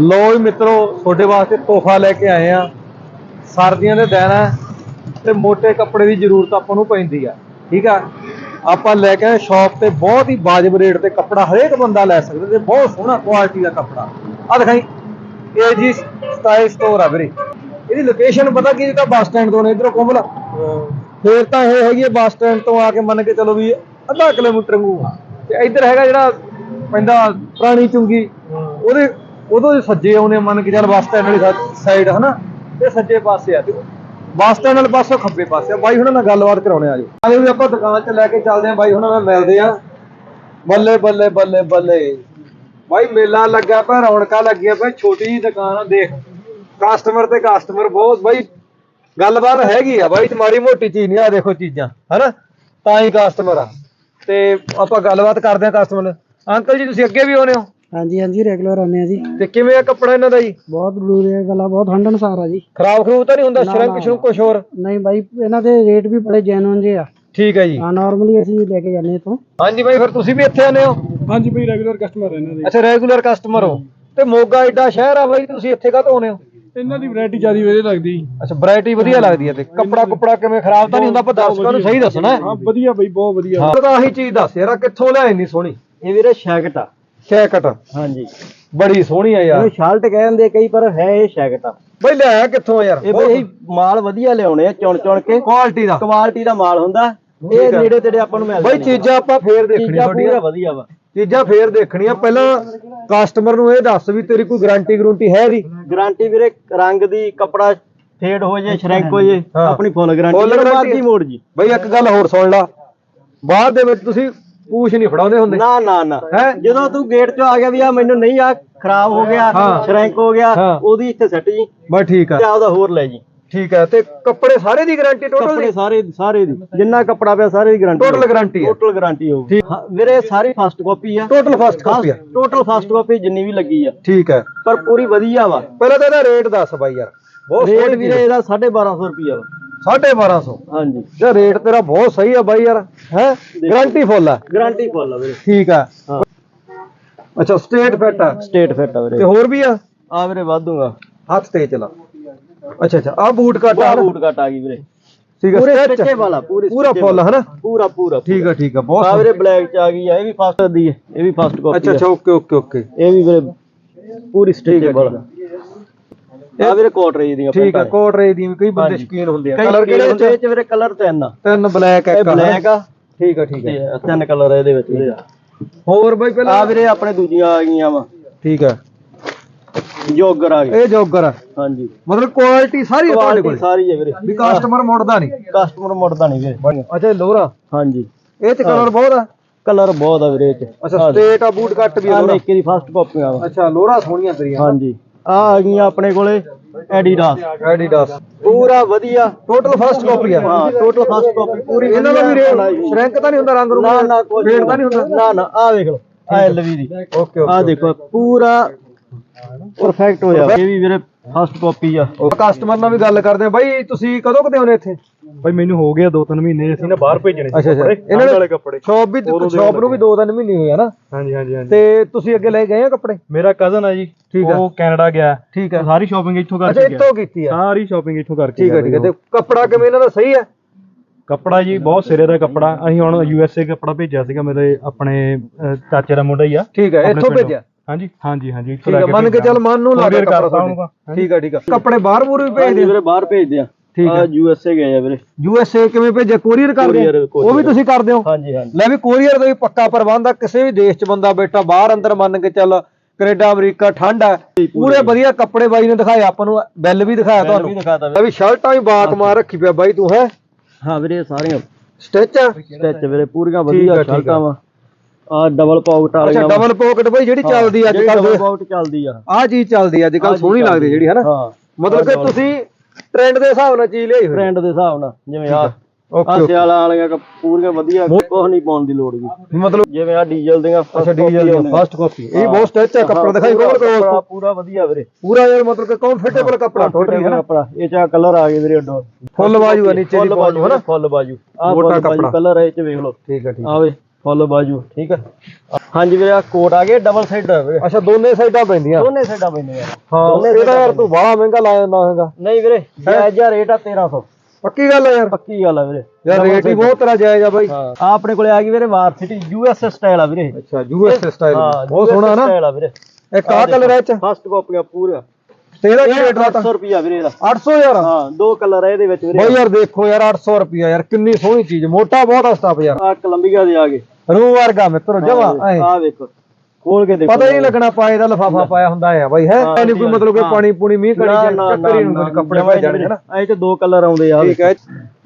ਲੋ ਜੀ ਮਿੱਤਰੋ, ਤੁਹਾਡੇ ਵਾਸਤੇ ਤੋਹਫਾ ਲੈ ਕੇ ਆਏ ਆ। ਸਰਦੀਆਂ ਦੇ ਦਿਨ ਆ ਤੇ ਮੋٹے ਕੱਪੜੇ ਦੀ ਜ਼ਰੂਰਤ ਆਪਾਂ ਨੂੰ ਪੈਂਦੀ ਆ, ਠੀਕ ਆ? ਆਪਾਂ ਲੈ ਕੇ ਆਏ ਸ਼ਾਪ ਤੇ ਬਹੁਤ ਹੀ ਵਾਜਬ ਰੇਟ ਤੇ ਕੱਪੜਾ, ਹਰੇਕ ਬੰਦਾ ਲੈ ਸਕਦਾ ਤੇ ਬਹੁਤ ਸੋਹਣਾ ਕੁਆਲਿਟੀ ਦਾ ਕੱਪੜਾ। ਆ ਦਿਖਾਈ, ਇਹ ਜੀ ਸਟਾਈਲ ਸਟੋਰ ਆ ਵੀਰੇ। ਇਹਦੀ ਲੋਕੇਸ਼ਨ ਪਤਾ ਕੀ ਤਾਂ ਬੱਸ ਸਟੈਂਡ ਤੋਂ ਨੇ ਇਧਰੋਂ ਕੋਮਲ। ਫੇਰ ਤਾਂ ਇਹ ਹੈਗੀ ਹੈ ਬੱਸ ਸਟੈਂਡ ਤੋਂ ਆ ਕੇ ਮੰਨ ਕੇ ਚਲੋ ਵੀ ਅੱਧਾ ਕਿਲੋਮੀਟਰ ਨੂੰ ਤੇ ਇੱਧਰ ਹੈਗਾ ਜਿਹੜਾ ਪੈਂਦਾ ਪੁਰਾਣੀ ਚੁੰਗੀ, ਉਹਦੇ ਉਦੋਂ ਦੇ ਸੱਜੇ ਆਉਨੇ ਮੰਨ ਕੇ ਚੱਲ ਬੱਸ ਸਟੈਂਡ ਵਾਲੀ ਸਾਈਡ ਹਨਾ ਤੇ ਸੱਜੇ ਪਾਸੇ ਆ ਤੇ ਬੱਸ ਸਟੈਂਡ ਵਾਲੇ ਪਾਸੋਂ, ਖੱਬੇ ਪਾਸੇ ਆ। ਬਾਈ ਹੁਣਾਂ ਨਾਲ ਗੱਲਬਾਤ ਕਰਾਉਣੇ ਆ ਜੀ। ਆਲੇ ਵੀ ਆਪਾਂ ਦੁਕਾਨ 'ਚ ਲੈ ਕੇ ਚੱਲਦੇ ਆ ਬਾਈ ਹੁਣਾਂ ਨਾਲ ਮਿਲਦੇ ਆ ਬੱਲੇ ਬੱਲੇ ਬੱਲੇ ਬੱਲੇ। ਬਾਈ ਮੇਲਾ ਲੱਗਾ ਪਿਆ, ਰੌਣਕਾਂ ਲੱਗੀਆਂ ਪਈ ਛੋਟੀ ਜੀ ਦੁਕਾਨ ਆ, ਦੇਖ। ਕਸਟਮਰ ਤੇ ਕਸਟਮਰ ਬਹੁਤ, ਬਾਈ ਗੱਲਬਾਤ ਹੈਗੀ ਆ ਬਾਈ ਤੇ ਮਾੜੀ ਮੋਟੀ ਚੀਜ਼ ਨਹੀਂ ਆ, ਦੇਖੋ ਚੀਜ਼ਾਂ, ਹਨਾ? ਤਾਂ ਹੀ ਕਸਟਮਰ ਆ। ਤੇ ਆਪਾਂ ਗੱਲਬਾਤ ਕਰਦੇ ਆ ਕਸਟਮਰ ਅੰਕਲ ਜੀ, ਤੁਸੀਂ ਅੱਗੇ ਵੀ ਆਉਨੇ ਹੋ? ਹਾਂਜੀ ਹਾਂਜੀ ਰੈਗੂਲਰ ਆਉਂਦੇ ਆ ਜੀ। ਤੇ ਕਿਵੇਂ ਆ ਕੱਪੜਾ ਇਹਨਾਂ ਦਾ ਜੀ? ਬਹੁਤ ਬਲੂਰੇ ਗਲਾ ਬਹੁਤ ਹੰਡਣਸਾਰ ਆ ਜੀ। ਖਰਾਬ ਖਰੂਬ ਤਾਂ ਨਹੀਂ ਹੁੰਦਾ? ਸ਼ਰੰਕ ਸ਼ਰੰਕ ਕੁਛ ਹੋਰ? ਨਹੀਂ ਬਾਈ ਇਹਨਾਂ ਦੇ ਰੇਟ ਵੀ ਬੜੇ ਜੈਨੂਨ ਜੇ ਆ। ਠੀਕ ਹੈ ਜੀ। ਆ ਨਾਰਮਲੀ ਅਸੀਂ ਲੈ ਕੇ ਜਾਂਦੇ ਇਥੋਂ। ਹਾਂਜੀ ਬਾਈ ਫਿਰ ਤੁਸੀਂ ਵੀ ਇੱਥੇ ਆਨੇ ਹੋ? ਹਾਂਜੀ ਬਾਈ ਰੈਗੂਲਰ ਕਸਟਮਰ ਇਹਨਾਂ ਦੇ। ਅੱਛਾ ਰੈਗੂਲਰ ਕਸਟਮਰ ਹੋ। ਤੇ ਮੋਗਾ ਏਡਾ ਸ਼ਹਿਰ ਆ ਬਾਈ ਤੁਸੀਂ ਇੱਥੇ ਕਾਹਤੋਂ ਆਉਨੇ ਹੋ? ਇਹਨਾਂ ਦੀ ਵੈਰਾਈਟੀ ਜ਼ਿਆਦਾ ਵਧੀਆ ਲੱਗਦੀ। ਅੱਛਾ ਵੈਰਾਈਟੀ ਵਧੀਆ ਲੱਗਦੀ ਹੈ ਤੇ ਕੱਪੜਾ ਕੁਪੜਾ ਕਿਵੇਂ ਖਰਾਬ ਤਾਂ ਨਹੀਂ ਹੁੰਦਾ? ਆਪਾਂ ਦਰਸ਼ਕਾਂ ਨੂੰ ਸਹੀ ਦੱਸਣਾ ਹੈ। ਹਾਂ ਵਧੀਆ ਬਾਈ ਬਹੁਤ ਵਧੀਆ। ਹਾਂ। ਤਾਂ ਆਹੀ ਚੀਜ਼ ਦੱਸ ਯਾਰ ਕਿੱਥੋਂ ਲਿਆਏ ਇੰਨੀ ਸੋਹਣੀ? ਇਹ ਵੀਰੇ ਸ਼ੈਕਟ ਆ ਸ਼ੈਕਟ। ਹਾਂਜੀ। ਬੜੀ ਸੋਹਣੀ ਆ ਯਾਰ। ਇਹ ਸ਼ਾਲਟ ਕਹਿੰਦੇ ਕਈ ਪਰ ਹੈ ਇਹ ਸ਼ੈਕਟ ਆ। ਬਈ ਲਿਆਇਆ ਕਿੱਥੋਂ ਯਾਰ? ਇਹ ਬਈ ਮਾਲ ਵਧੀਆ ਲਿਆਉਣੇ ਆ ਚੁਣ ਚੁਣ ਕੇ। ਕੁਆਲਿਟੀ ਦਾ। ਕੁਆਲਿਟੀ ਦਾ ਮਾਲ ਹੁੰਦਾ। ਠੀਕ ਇਹ ਆ। ਨੇੜੇ ਤੇੜੇ ਆਪਾਂ ਨੂੰ ਮਿਲਦਾ ਬਈ ਚੀਜ਼ਾਂ ਆਪਾਂ ਫੇਰ ਦੇਖਣੀਆਂ ਚੀਜ਼ਾਂ ਪੂਰਾ ਤੁਹਾਡੀਆਂ। ਵਧੀਆ ਵਾ। ਚੀਜ਼ਾਂ ਫੇਰ ਦੇਖਣੀਆਂ। ਪਹਿਲਾਂ ਕਸਟਮਰ ਨੂੰ ਇਹ ਦੱਸ ਵੀ ਤੇਰੀ ਕੋਈ ਗਾਰੰਟੀ ਗਰੰਟੀ ਹੈ ਦੀ ਗਾਰੰਟੀ ਵੀਰੇ ਰੰਗ ਦੀ ਕਪੜਾ ਫੇਡ ਹੋ ਜੇ ਸ਼ਰੈਂਕ ਹੋ ਜੇ ਹਾਂ। ਆਪਣੀ ਫੁੱਲ ਗਾਰੰਟੀ Full guarantee ਮਰਜ਼ੀ ਮੋੜ ਜੀ। ਬਈ ਇੱਕ ਗੱਲ ਹੋਰ ਸੁਣ ਲਾ। ਬਾਹਰ ਦੇ ਵਿੱਚ ਤੁਸੀਂ ਪੂਛ ਨਹੀਂ ਫੜਾਉਂਦੇ ਹੁੰਦੇ। ਨਾ ਨਾ ਨਾ। ਹੈਂ? ਜਦੋਂ ਤੂੰ ਗੇਟ ਚੋਂ ਆ ਗਿਆ ਵੀ ਆ ਮੈਨੂੰ ਨਹੀਂ ਆ ਖਰਾਬ ਹੋ ਗਿਆ ਹਾਂ। ਸ਼ਰੈਂਕ ਹੋ ਗਿਆ ਹਾਂ। ਉਹਦੀ ਇੱਥੇ ਸੱਟ ਜੀ। ਬਸ ਠੀਕ ਆ। ਤੇ ਆਪਦਾ ਹੋਰ ਲੈ ਜੀ। ਠੀਕ ਹੈ ਤੇ ਕੱਪੜੇ ਸਾਰੇ ਦੀ ਗਾਰੰਟੀ ਟੋਟਲ ਕੱਪੜੇ ਦੀ? ਸਾਰੇ ਸਾਰੇ ਦੀ। ਜਿੰਨਾ ਕੱਪੜਾ ਪਿਆ ਸਾਰੇ ਦੀ ਗਾਰੰਟੀ Total guarantee ਹੈ। ਟੋਟਲ ਗਾਰੰਟੀ ਹੋਊ ਠੀਕ। ਹਾਂ, ਵੀਰੇ ਸਾਰੀ ਫਸਟ ਕਾਪੀ ਆ। ਟੋਟਲ ਫਸਟ ਕਾਪੀ ਆ। ਟੋਟਲ ਫਸਟ ਕਾਪੀ ਜਿੰਨੀ ਵੀ ਲੱਗੀ ਆ। ਠੀਕ ਹੈ ਪਰ ਪੂਰੀ ਵਧੀਆ ਵਾ। ਪਹਿਲਾਂ ਤਾਂ ਇਹਦਾ ਰੇਟ ਦੱਸ ਬਾਈ ਯਾਰ। ਬਹੁਤ ਰੇਟ ਸੋਹਣੀ ਵੀਰੇ ਇਹਦਾ 1250 ਰੁਪਿਆ ਵਾ। 1250 ਹਾਂਜੀ। ਇਹ ਰੇਟ ਤੇਰਾ ਬਹੁਤ ਸਹੀ ਆ ਬਾਈ ਯਾਰ ਹੈ? ਗਾਰੰਟੀ ਫੁੱਲ ਆ। ਗਾਰੰਟੀ ਫੁੱਲ ਆ ਵੀਰੇ। ਠੀਕ ਆ। ਹਾਂ। ਅੱਛਾ ਸਟੇਟ ਫਿੱਟ ਆ। ਸਟੇਟ ਫਿੱਟ ਆ ਤੇ ਵੀਰੇ ਹੋਰ ਵੀ ਆ? ਆ ਵੀਰੇ ਵਾਧੂਗਾ। ਹੱਥ ਤੇ ਚਲਾ। ਅੱਛਾ ਅੱਛਾ ਆ ਬੂਟ ਕੱਟ ਆ? ਬੂਟ ਕੱਟ ਆ ਗਈ ਵੀਰੇ। ਠੀਕ ਆ ਪੂਰੇ? ਸਟਿਚੇ ਵਾਲਾ ਪੂਰੀ ਪੂਰਾ ਫੁੱਲ ਵਾਲਾ। ਹਨਾ? ਪੂਰਾ ਪੂਰਾ ਠੀਕ ਆ ਠੀਕ ਆ ਬਹੁਤ ਆ। ਵੀਰੇ ਬਲੈਕ ਚ ਆ ਗਈ ਆ ਇਹ ਵੀ ਫਸਟ ਦੀ ਹੈ ਇਹ ਵੀ ਫਸਟ ਕਾਪੀ ਅੱਛਾ ਅੱਛਾ ਓਕੇ ਓਕੇ ਓਕੇ। ਇਹ ਵੀ ਵੀਰੇ ਪੂਰੀ ਸਟਿਚ ਵਾਲਾ ਆ ਵੀਰੇ ਕੋਟ ਰਹੀ ਦੀਆਂ ਠੀਕ ਆ ਪੈਂਟਾਂ ਕੋਟ ਰੇ ਦੀ ਵੀ ਕਈ ਬੰਦੇ ਹਾਂਜੀ। ਸ਼ਕੀਨ ਹੁੰਦੇ ਆ। ਕਈ ਕਲਰ ਕਿਹੜੇ ਹੁੰਦੇ ਇਹ ਚ? ਵੀਰੇ ਕਲਰ ਤਿੰਨ ਆ। ਤਿੰਨ ਬਲੈਕ ਇਹ ਇੱਕ ਆ ਬਲੈਕ ਆ। ਠੀਕ ਆ ਠੀਕ ਆ। ਤੇ ਤਿੰਨ ਕਲਰ ਆ ਇਹਦੇ ਵਿੱਚ ਵੀਰੇ। ਹੋਰ ਬਾਈ ਪਹਿਲਾਂ ਆ ਵੀਰੇ ਆਪਣੇ ਦੂਜੀਆਂ ਆ ਗਈਆਂ ਵਾ। ਠੀਕ ਆ। ਜੋਗਰ ਆ ਗਏ। ਇਹ ਜੋਗਰ ਆ। ਹਾਂਜੀ। ਮਤਲਬ ਕੁਆਲਿਟੀ ਸਾਰੀ ਆ ਤੁਹਾਡੇ ਕੋਲ? ਕੁਆਲਿਟੀ ਸਾਰੀ ਹੈ ਵੀਰੇ। ਵੀ ਕਸਟਮਰ ਮੁੜਦਾ ਨਹੀਂ? ਕਸਟਮਰ ਮੁੜਦਾ ਨਹੀਂ ਵੀਰੇ। ਅੱਛਾ ਇਹ ਲੋਰਾ ਹਾਂਜੀ। ਇਹ ਚ ਕਲਰ ਬਹੁਤ ਆ? ਕਲਰ ਬਹੁਤ ਆ ਵੀਰੇ ਇਹ ਚ। ਅੱਛਾ ਸਟੇਟ ਆ ਬੂਟ ਕੱਟ ਵੀ ਆ ਆ ਲੋਰਾ ਨਿੱਕੇ ਦੀ ਫਸਟ ਕਾਪੀਆਂ ਵਾ ਅੱਛਾ ਲੋਰਾ ਸੋਹਣੀਆਂ ਤੇਰੀਆਂ। ਹਾਂਜੀ। ਆ ਆ ਗਈਆਂ ਆਪਣੇ ਕੋਲੇ ਐਡੀਡਾਸ। ਐਡੀਡਾਸ। ਪੂਰਾ ਵਧੀਆ ਟੋਟਲ ਫਸਟ ਕਾਪੀ ਆ। ਹਾਂ ਟੋਟਲ ਫਸਟ ਕਾਪੀ ਪੂਰੀ ਇਹਨਾਂ ਦਾ ਵੀ ਸ਼ਰੈਂਕ ਤਾਂ ਨਹੀਂ ਹੁੰਦਾ ਰੰਗ ਰੂੰਗ ਨਾ ਨਾ ਕੋਈ ਫੇਡ ਤਾਂ ਨਹੀਂ ਹੁੰਦਾ। ਨਾ ਨਾ ਆ ਵੇਖ ਲਓ ਆ ਐਲਵੀ ਦੀ। ਓਕੇ ਆ ਦੇਖੋ ਪੂਰਾ ਪਰਫੈਕਟ ਹੋਇਆ ਇਹ ਵੀ ਵੀਰੇ ਫਸਟ ਕਾਪੀ ਆ। ਕਸਟਮਰ ਨਾਲ ਵੀ ਗੱਲ ਕਰਦੇ ਆ ਬਾਈ ਤੁਸੀਂ ਕਦੋਂ ਕਦੇ ਆਉਨੇ ਇੱਥੇ? ਭਾਈ ਮੈਨੂੰ ਹੋ ਗਿਆ 2-3 ਮਹੀਨੇ ਅਸੀਂ ਨਾ ਬਾਹਰ ਭੇਜਣੇ ਸੀ ਅੱਛਾ ਅੱਛਾ। ਕੱਪੜੇ, ਇਹਨਾਂ ਵਾਲੇ ਕੱਪੜੇ। ਸ਼ਾਪ ਵੀ ਸ਼ਾਪ ਨੂੰ ਵੀ 2-3 ਮਹੀਨੇ ਹੋਏ ਆ ਨਾ। ਹਾਂਜੀ ਹਾਂਜੀ ਹਾਂਜੀ। ਤੇ ਤੁਸੀਂ ਅੱਗੇ ਲੈ ਗਏ ਆ ਕੱਪੜੇ? ਮੇਰਾ ਕਜ਼ਨ ਆ ਜੀ ਠੀਕ ਆ। ਉਹ ਕੈਨੇਡਾ ਗਿਆ। ਠੀਕ ਆ। ਸਾਰੀ ਸ਼ਾਪਿੰਗ ਇੱਥੋਂ ਅੱਛਾ ਕਰਕੇ ਗਿਆ। ਇੱਥੋਂ ਕੀਤੀ ਆ। ਸਾਰੀ ਸ਼ਾਪਿੰਗ ਇੱਥੋਂ ਕਰਕੇ ਠੀਕ ਆ ਠੀਕ ਆ। ਤੇ ਕੱਪੜਾ ਕਿਵੇਂ ਇਹਨਾਂ ਦਾ ਸਹੀ ਆ। ਕੱਪੜਾ ਜੀ ਬਹੁਤ ਸਿਰੇ ਦਾ ਕੱਪੜਾ। ਅਸੀਂ ਹੁਣ ਯੂ ਐਸ ਏ ਕੱਪੜਾ ਭੇਜਿਆ ਸੀਗਾ ਮੇਰੇ ਆਪਣੇ ਚਾਚੇ ਦਾ ਮੁੰਡਾ ਹੀ ਆ। ਠੀਕ ਆ ਇੱਥੋਂ। ਭੇਜਿਆ? ਹਾਂਜੀ? ਹਾਂਜੀ ਹਾਂਜੀ ਇੱਥੋਂ ਠੀਕ ਆ ਲੈ ਕੇ ਮੰਨ ਕੇ। ਚੱਲ ਮਨ ਨੂੰ ਲੱਗਾ Courier ਕੱਪੜਾ ਕਰਤਾ ਤੁਹਾਡੇ। ਉਹਨੂੰ। ਠੀਕ ਆ ਠੀਕ ਆ। ਕੱਪੜੇ ਬਾਹਰ ਬੂਰ ਵੀ ਭੇਜਦੇ ਵੀਰੇ ਬਾਹਰ ਭੇਜਦੇ ਆ ਠੀਕ ਆ। ਯੂ ਐਸ ਏ ਗਏ ਆ ਵੀਰੇ। ਯੂ ਐਸ ਏ ਕਿਵੇਂ ਭੇਜੇ ਕੋਰੀਅਰ ਕਰਦੇ ਆ? Courier, ਉਹ ਵੀ ਤੁਸੀਂ ਕਰਦੇ ਹੋ? ਹਾਂਜੀ ਹਾਂਜੀ। ਲੈ ਵੀ ਕੋਰੀਅਰ ਦਾ ਵੀ ਪੱਕਾ ਪ੍ਰਬੰਧ ਆ। ਕਿਸੇ ਵੀ ਦੇਸ਼ 'ਚ ਬੰਦਾ ਬੈਠਾ ਬਾਹਰ ਅੰਦਰ ਮੰਨ ਕੇ ਚੱਲ ਕੈਨੇਡਾ ਅਮਰੀਕਾ ਠੰਡ ਆ। ਪੂਰੇ। ਵਧੀਆ ਕੱਪੜੇ ਬਾਈ ਨੇ ਦਿਖਾਏ। ਆਪਾਂ ਨੂੰ ਬਿੱਲ ਵੀ ਦਿਖਾਇਆ ਵੀ ਤੁਹਾਨੂੰ। ਦਿਖਾਤਾ ਲੈ ਵੀ ਸ਼ਰਟਾਂ ਵੀ ਬਾਤ ਮਾਰ ਰੱਖੀ ਪਿਆ ਬਾਈ ਤੂੰ ਹੈ? ਹਾਂ ਵੀਰੇ ਸਾਰੀਆਂ। ਸਟਿਚ ਆ? ਸਟਿਚ ਵੀਰੇ ਪੂਰੀਆਂ ਵਧੀਆ ਠੀਕ ਆ। ਸ਼ਰਟਾਂ ਵਾ। ਆ ਡਬਲ ਪਾਕਟ ਅੱਛਾ ਵਾਲੀਆਂ ਡਬਲ ਪੋਕਟ ਬਾਈ ਜਿਹੜੀ ਚੱਲਦੀ ਅੱਜ ਕੱਲ ਡਬਲ ਪਾਕਟ ਚੱਲਦੀ ਆ। ਆਹ ਚੀਜ਼ ਚੱਲਦੀ ਅੱਜ ਕੱਲ ਸੋਹਣੀ ਲੱਗਦੀ ਜਿਹੜੀ ਹੈ ਨਾ ਹਾਂ। ਮਤਲਬ ਕਿ ਤੁਸੀਂ ਟ੍ਰੈਂਡ ਦੇ ਹਿਸਾਬ ਨਾਲ ਚੀਜ਼ ਲਈ ਹੋਈ। ਟ੍ਰੈਂਡ ਦੇ ਹਿਸਾਬ ਨਾਲ ਜਿਵੇਂ ਆ। ਓਕੇ ਆ ਸਿਆਲਾਂ ਵਾਲੀਆਂ ਕ- ਪੂਰੀਆਂ ਵਧੀਆ ਕੁਝ ਨਹੀਂ ਪਾਉਣ ਦੀ ਲੋੜ ਵੀ। ਮਤਲਬ ਜਿਵੇਂ ਆ ਡੀਜ਼ਲ ਦੀਆਂ ਅੱਛਾ ਡੀਜ਼ਲ ਆਉਂਦੀਆਂ। ਫਸਟ ਕਾਪੀ ਇਹ ਬਹੁਤ ਸਟਿਚ ਆ ਕੱਪੜਾ ਦਿਖਾਈ ਕੋਲ ਕੋਲ। ਪੂਰਾ ਵਧੀਆ ਵੀਰੇ। ਪੂਰਾ ਯਾਰ ਮਤਲਬ ਕਿ ਕੰਫਰਟੇਬਲ ਕੱਪੜਾ ਟੋਟਲੀ ਹੈ ਨਾ ਕੱਪੜਾ। ਇਹ ਚ ਕਲਰ ਆ ਗਏ ਵੀਰੇ ਅੱਡੋ। ਫੁੱਲ ਬਾਜੂ ਆ ਨੀਚੇ ਦੀ ਫੁੱਲ ਪਾਉਣ ਨੂੰ ਬਾਜੂ ਫੁੱਲ ਬਾਜੂ। ਆ ਮੋਟਾ ਫੁੱਲ ਕੱਪੜਾ। ਬਾਜੂ ਕਲਰ ਹੈ ਇਹ ਚ ਵੇਖ ਲਓ। ਠੀਕ ਹੈ ਠੀਕ ਆਵੇ ਫੁੱਲ ਬਾਜੂ ਠੀਕ ਹੈ ਹਾਂਜੀ ਵੀਰੇ ਆ ਕੋਟ ਆ ਗਿਆ ਡਬਲ ਸਾਈਡ ਵੀਰੇ। ਅੱਛਾ ਦੋਨੇ ਸਾਈਡਾਂ ਪੈਂਦੀਆਂ? ਦੋਨੇ ਸਾਈਡਾਂ ਪੈਂਦੇ ਆ ਹਾਂ ਇਹਦਾ ਯਾਰ ਤੂੰ ਬਾਹਲਾ ਮਹਿੰਗਾ ਲਾ ਜਾਂਦਾ ਹੈਗਾ। ਨਹੀਂ ਵੀਰੇ ਜਾਇਜ਼ ਜਿਹਾ ਰੇਟ ਆ 1300 ਪੱਕੀ ਗੱਲ ਆ ਯਾਰ? ਪੱਕੀ ਗੱਲ ਆ ਵੀਰੇ। ਯਾਰ ਰੇਟ ਹੀ ਬਹੁਤ ਤੇਰਾ ਜਾਇਜ਼ ਆ ਬਾਈ। ਹਾਂ। ਆ ਆਪਣੇ ਕੋਲੇ ਆ ਗਈ ਵੀਰੇ ਵਾਰਸਿਟੀ ਯੂਐਸ ਸਟਾਈਲ ਆ ਵੀਰੇ। ਅੱਛਾ ਯੂਐਸ ਸਟਾਈਲ ਹਾਂ ਬਹੁਤ ਸੋਹਣਾ ਨਾ। ਸਟਾਈਲ ਆ ਵੀਰੇ। ਇੱਕ ਆਹ ਕਲਰ ਹੈ ਚ। ਫਸਟ ਕਾਪੀਆਂ ਪੂਰਾ। ਤੇ ਇਹਦਾ ਕੀ ਇਹ ਰੇਟ ਲਾਤਾ 800 ਰੁਪਿਆ ਵੀਰੇ ਇਹਦਾ। 800 ਯਾਰ। ਹਾਂ ਦੋ ਕਲਰ ਆ ਇਹਦੇ ਵਿੱਚ ਵੀਰੇ। ਬਾਈ ਯਾਰ ਦੇਖੋ ਯਾਰ 800 ਰੁਪਿਆ ਯਾਰ ਕਿੰਨੀ ਸੋਹਣੀ ਚੀਜ਼ ਮੋਟਾ ਬਹੁਤ ਆ ਸਟਾਫ ਯਾਰ। ਆ ਕੋਲੰਬੀਆ ਦੇ ਆ ਗਏ। ਰੂ ਵਰਗਾ ਮਿੱਤਰੋ ਜਮਾ ਐ। ਆ ਵੇਖੋ ਖੋਲ ਕੇ ਦੇਖੋ ਪਤਾ ਹੀ ਨਹੀਂ ਲੱਗਣਾ ਪਾਏ ਦਾ ਲਫਾਫਾ ਪਾਇਆ ਹੁੰਦਾ ਹੈ ਬਾਈ ਹੈ? ਹਾਂ, ਨਹੀਂ ਕੋਈ ਮਤਲਬ ਕਿ ਹਾਂ। ਪਾਣੀ ਪੂਣੀ ਮੀਂਹ ਕਣੀ ਚੱਕਰੀ ਨੂੰ ਕੱਪੜੇ ਪੈ ਹੀ ਜਾਣਗੇ ਨਾ? ਇਹ ਚ ਦੋ ਕਲਰ ਆਉਂਦੇ ਆ। ਠੀਕ ਹੈ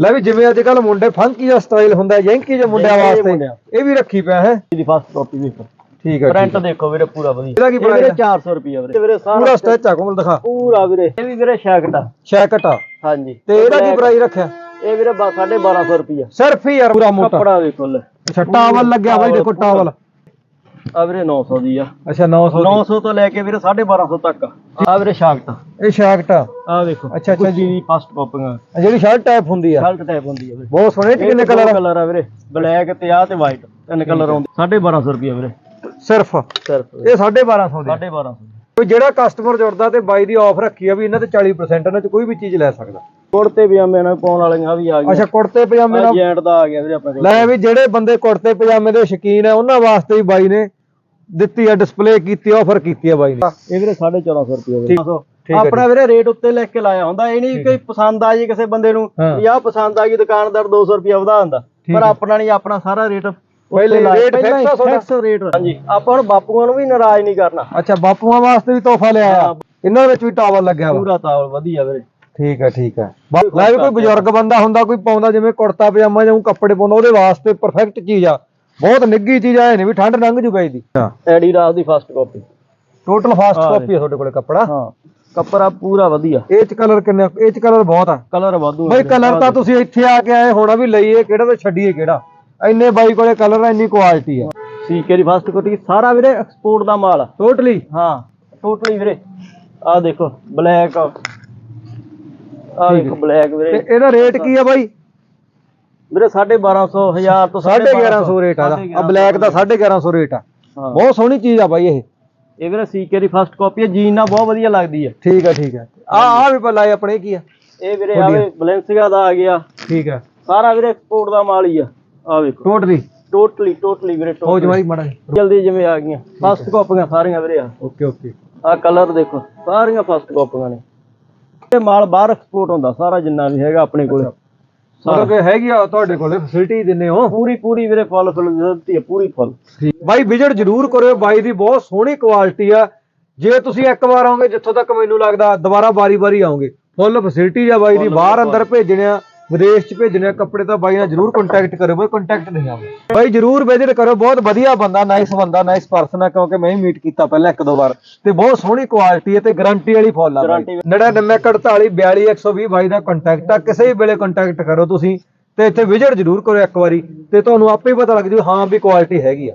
ਲੈ ਵੀ ਜਿਵੇਂ ਅੱਜ ਕੱਲ ਮੁੰਡੇ ਫੰਕੀ ਦਾ ਸਟਾਈਲ ਹੁੰਦਾ ਹੈ ਯੈਂਕੀ ਦੇ ਮੁੰਡਿਆਂ ਵਾਸਤੇ। ਇਹ ਵੀ ਰੱਖੀ ਪਿਆ ਹੈ? ਇਹਦੀ ਫਸਟ ਕਾਪੀ ਵੇਖੋ। ਠੀਕ ਹੈ ਪ੍ਰਿੰਟ ਦੇਖੋ ਵੀਰੇ ਪੂਰਾ ਵਧੀਆ। ਇਹਦਾ ਕੀ ਪ੍ਰਾਈਸ 400 ਰੁਪਿਆ ਵੀਰੇ। ਵੀਰੇ ਪੂਰਾ ਸਾਰਾ ਸਟੈਚ ਆ ਕੋਮਲ ਦਿਖਾ। ਪੂਰਾ ਵੀਰੇ। ਇਹ ਵੀ ਵੀਰੇ ਸ਼ੈਕਟ। ਆ ਸ਼ੈਕਟ। ਆ ਹਾਂਜੀ। ਤੇ ਇਹਦਾ ਕੀ ਪ੍ਰਾਈਸ ਰੱਖਿਆ? ਇਹ ਵੀਰੇ 1250 ਰੁਪਿਆ ਸਿਰਫ ਹੀ ਯਾਰ ਪੂਰਾ ਮੋਟਾ। ਕੱਪੜਾ ਵੇਖੋ ਲੈ। ਅੱਛਾ ਟਾਵਲ ਲੱਗਿਆ ਬਾਈ ਦੇਖੋ ਟਾਵਲ। ਆ ਵੀਰੇ 900 ਦੀ ਆ। ਅੱਛਾ 900 ਦੀ। 900 ਤੋਂ ਲੈ ਕੇ ਵੀਰੇ 1250 ਤੱਕ। ਆ ਆ ਵੀਰੇ ਸ਼ਾਕਟ ਇਹ ਸ਼ੈਕਟ ਆ। ਆ ਦੇਖੋ ਅੱਛਾ, ਅੱਛਾ ਗੁੱਚੀ ਦੀ ਫਸਟ ਕਾਪੀਆਂ ਇਹ ਜਿਹੜੀ ਸ਼ਰਟ ਟਾਈਪ ਹੁੰਦੀ ਆ। ਸ਼ਰਟ ਟਾਈਪ ਹੁੰਦੀ ਆ ਵੀਰੇ। ਬਹੁਤ ਸੋਹਣੇ ਚ ਕਿੰਨੇ ਕਲਰ ਕਲਰ ਆ? ਵੀਰੇ। ਬਲੈਕ ਤੇ ਆ ਤੇ ਵਾਈਟ ਤਿੰਨ ਕਲਰ ਆਉਂਦੇ। 1250 ਰੁਪਿਆ ਵੀਰੇ। ਸਿਰਫ? ਸਿਰਫ। ਇਹ 1250 ਦੇ 1250 ਕੋਈ ਜਿਹੜਾ ਕਸਟਮਰ ਜੁੜਦਾ ਤੇ ਬਾਈ ਦੀ ਆਫਰ ਰੱਖੀ ਆ ਵੀ ਇਹਨਾਂ ਤੇ 40% ਇਹਨਾਂ ਚ ਕੋਈ ਵੀ ਚੀਜ਼ ਲੈ ਸਕਦਾ। ਕੁੜਤੇ ਪਜਾਮੇ ਨਾਲ ਪਾਉਣ ਵਾਲੀਆਂ ਵੀ ਆ ਅੱਛਾ ਗਈਆਂ ਕੁੜਤੇ ਪਜਾਮੇ ਨਾਲ ਜੈਂਟ ਦਾ ਆ ਗਿਆ ਵੀਰੇ ਆਪਣੇ ਕੋਲ। ਲੈ ਵੀ ਜਿਹੜੇ ਬੰਦੇ ਕੁੜਤੇ ਪਜਾਮੇ ਦੇ ਸ਼ੌਕੀਨ ਆ ਉਹਨਾਂ ਵਾਸਤੇ ਵੀ ਬਾਈ ਨੇ ਦਿੱਤੀ ਆ ਡਿਸਪਲੇ ਕੀਤੀ ਆਫਰ ਕੀਤੀ ਆ ਬਾਈ ਨੇ। ਇਹ ਵੀਰੇ 1450 ਰੁਪਏ ਹੈ ਆਪਣਾ ਵੀਰੇ ਰੇਟ ਉੱਤੇ ਲਿਖ ਕੇ ਲਾਇਆ ਹੁੰਦਾ ਇਹ ਨਹੀਂ ਕਿ ਪਸੰਦ ਆ ਜੀ ਕਿਸੇ ਬੰਦੇ ਨੂੰ ਆਹ ਪਸੰਦ ਆ ਗਈ ਦੁਕਾਨਦਾਰ 200 ਰੁਪਏ ਵਧਾ ਦਿੰਦਾ। ਪਰ। ਆਪਣਾ ਨਹੀਂ ਆਪਣਾ ਸਾਰਾ ਰੇਟ ਪਹਿਲੇ rate fix ਆ ਤੁਹਾਡਾ? Fix rate. ਹਾਂਜੀ ਆਪਾਂ ਹੁਣ ਬਾਪੂਆਂ ਨੂੰ ਵੀ ਨਾਰਾਜ਼ ਨਹੀਂ ਕਰਨਾ। ਅੱਛਾ ਬਾਪੂਆਂ ਵਾਸਤੇ ਵੀ ਤੋਹਫਾ ਲਿਆ ਆ। ਇਹਨਾਂ ਵਿੱਚ ਵੀ ਟਾਵਲ ਲੱਗਿਆ ਵਾ। ਪੂਰਾ ਤਾਵਲ ਵਧੀਆ ਵੀਰੇ। ਠੀਕ ਹੈ ਠੀਕ ਹੈ। ਲੈ ਵੀ ਕੋਈ ਬਜ਼ੁਰਗ ਬੰਦਾ ਹੁੰਦਾ ਕੋਈ ਪਾਉਂਦਾ ਜਿਵੇਂ ਕੁੜਤਾ ਪਜਾਮਾ ਜਾਂ ਕੱਪੜੇ ਪਾਉਂਦਾ ਉਹਦੇ ਵਾਸਤੇ ਪਰਫੈਕਟ ਚੀਜ਼ ਆ। ਬਹੁਤ ਨਿੱਗੀ ਚੀਜ਼ ਆ ਇਹ ਨਹੀਂ ਵੀ ਠੰਡ ਲੰਘ ਜੂ ਗਈ ਦੀ। ਐਡੀਡਾਸ ਦੀ first copy total fast copy ਆ ਤੁਹਾਡੇ ਕੋਲੇ ਕੱਪੜਾ। ਹਾਂ। ਕੱਪੜਾ ਪੂਰਾ ਵਧੀਆ। ਇਹ ਚ ਕਲਰ ਕਿੰਨੇ ਇਹ ਚ ਕਲਰ ਬਹੁਤ ਆ। ਕਲਰ ਵਾਧੂ ਆ ਬਈ। ਕਲਰ ਤਾਂ ਤੁਸੀਂ ਇੱਥੇ ਆ ਕੇ ਆਏ ਹੋਣਾ ਵੀ ਲਈਏ ਕਿਹੜਾ ਤੇ ਛੱਡੀਏ ਕਿਹੜਾ। ਇੰਨੇ ਬਾਈ ਕੋਲੇ ਕਲਰ ਆ ਇੰਨੀ ਕੁਆਲਿਟੀ ਆ। ਸੀਕੇ ਦੀ ਫਸਟ ਕਾਪੀ ਸਾਰਾ ਵੀਰੇ ਐਕਸਪੋਰਟ ਦਾ ਮਾਲ ਆ। ਟੋਟਲੀ ਹਾਂ। ਟੋਟਲੀ ਵੀਰੇ। ਆਹ ਦੇਖੋ ਬਲੈਕ ਬਲੈਕ ਤੇ ਇਹਦਾ ਰੇਟ ਕੀ ਆ ਬਾਈ? ਵੀਰੇ 1250 1000 ਤੋਂ 1150 ਰੇਟ ਆ ਆ ਬਲੈਕ ਦਾ 1150 ਰੇਟ ਆ। ਹਾਂ। ਬਹੁਤ ਸੋਹਣੀ ਚੀਜ਼ ਆ ਬਾਈ ਇਹ। ਇਹ ਵੀਰੇ ਸੀਕੇ ਦੀ ਫਸਟ ਕਾਪੀ ਹੈ ਜੀਨ ਨਾਲ ਬਹੁਤ ਵਧੀਆ ਲੱਗਦੀ ਹੈ। ਠੀਕ ਆ ਠੀਕ ਆ। ਆ ਆ ਵੀ ਪੱਲਾ ਆਪਣੇ ਕੀ ਆ? ਇਹ ਵੀਰੇ ਆਵੇ ਬਲੈਂਸਿਗਾ ਦਾ ਆ ਗਿਆ। ਠੀਕ ਆ। ਸਾਰਾ ਵੀਰੇ ਐਕਸਪੋਰਟ ਦਾ ਮਾਲ ਹੀ ਆ। ਆ ਵੇਖੋ। ਟੋਟਲੀ ਟੋਟਲੀ ਟੋਟਲੀ ਵੀਰੇ ਹੋ totally। ਜਮਾਈ ਮੜਾ ਜਲਦੀ ਜਿਵੇਂ ਆ ਗਈਆਂ। ਫਸਟ ਕਾਪੀਆਂ ਸਾਰੀਆਂ ਵੀਰੇ ਆ। ਓਕੇ ਓਕੇ ਆ ਕਲਰ ਦੇਖੋ। ਸਾਰੀਆਂ ਫਸਟ ਕਾਪੀਆਂ ਨੇ। ਇਹ ਮਾਲ ਬਾਹਰ ਐਕਸਪੋਰਟ ਹੁੰਦਾ ਸਾਰਾ ਜਿੰਨਾ ਵੀ ਹੈਗਾ ਆਪਣੇ ਕੋਲੇ। ਮਤਲਬ ਕਿ ਹੈਗੀ ਆ ਤੁਹਾਡੇ ਕੋਲੇ ਫੈਸਿਲਿਟੀ ਦਿੰਨੇ ਹੋ? ਪੂਰੀ ਪੂਰੀ ਵੀਰੇ ਫੁੱਲ ਫੁੱਲ ਦਿੱਤੀ ਹੈ ਪੂਰੀ ਫੁੱਲ। ਬਾਈ ਵਿਜ਼ਿਟ ਜ਼ਰੂਰ ਕਰਿਓ ਬਾਈ ਦੀ ਬਹੁਤ ਸੋਹਣੀ ਕੁਆਲਿਟੀ ਆ। ਜੇ ਤੁਸੀਂ ਇੱਕ ਵਾਰ ਆਓਗੇ ਜਿੱਥੋਂ ਤੱਕ ਮੈਨੂੰ ਲੱਗਦਾ ਦੁਬਾਰਾ ਵਾਰੀ-ਵਾਰੀ ਆਓਗੇ। ਫੁੱਲ ਫੈਸਿਲਿਟੀ ਆ ਬਾਈ ਦੀ ਬਾਹਰ ਅੰਦਰ ਭੇਜਣੇ ਆ। ਵਿਦੇਸ਼ ਚ ਭੇਜਣੇ ਕੱਪੜੇ ਤਾਂ ਬਾਈ ਨਾਲ ਜ਼ਰੂਰ ਕੰਟੈਕਟ ਕਰਿਓ ਬਾਈ ਕੰਟੈਕਟ ਨਹੀਂ ਆਉਂਦਾ। ਬਾਈ ਜ਼ਰੂਰ ਵਿਜ਼ਿਟ ਕਰੋ ਬਹੁਤ ਵਧੀਆ ਬੰਦਾ ਨਾਈਸ ਬੰਦਾ ਨਾਈਸ ਪਰਸਨ ਆ ਕਿਉਂਕਿ ਮੈਂ ਹੀ ਮੀਟ ਕੀਤਾ ਪਹਿਲਾਂ ਇੱਕ ਦੋ ਵਾਰ। ਤੇ ਬਹੁਤ ਸੋਹਣੀ ਕੁਆਲਿਟੀ ਹੈ ਤੇ ਗਾਰੰਟੀ ਵਾਲੀ ਫੁੱਲ ਆ ਬਾਈ। 9948 42120 ਬਾਈ ਦਾ ਕੰਟੈਕਟ ਆ ਕਿਸੇ ਵੀ ਵੇਲੇ ਕੰਟੈਕਟ ਕਰੋ ਤੁਸੀਂ। ਤੇ ਇੱਥੇ ਵਿਜ਼ਿਟ ਜ਼ਰੂਰ ਕਰੋ ਇੱਕ ਵਾਰੀ। ਤੇ ਤੁਹਾਨੂੰ ਆਪੇ ਹੀ ਪਤਾ ਲੱਗ ਜੂ ਹਾਂ ਵੀ ਕੁਆਲਿਟੀ ਹੈਗੀ ਆ।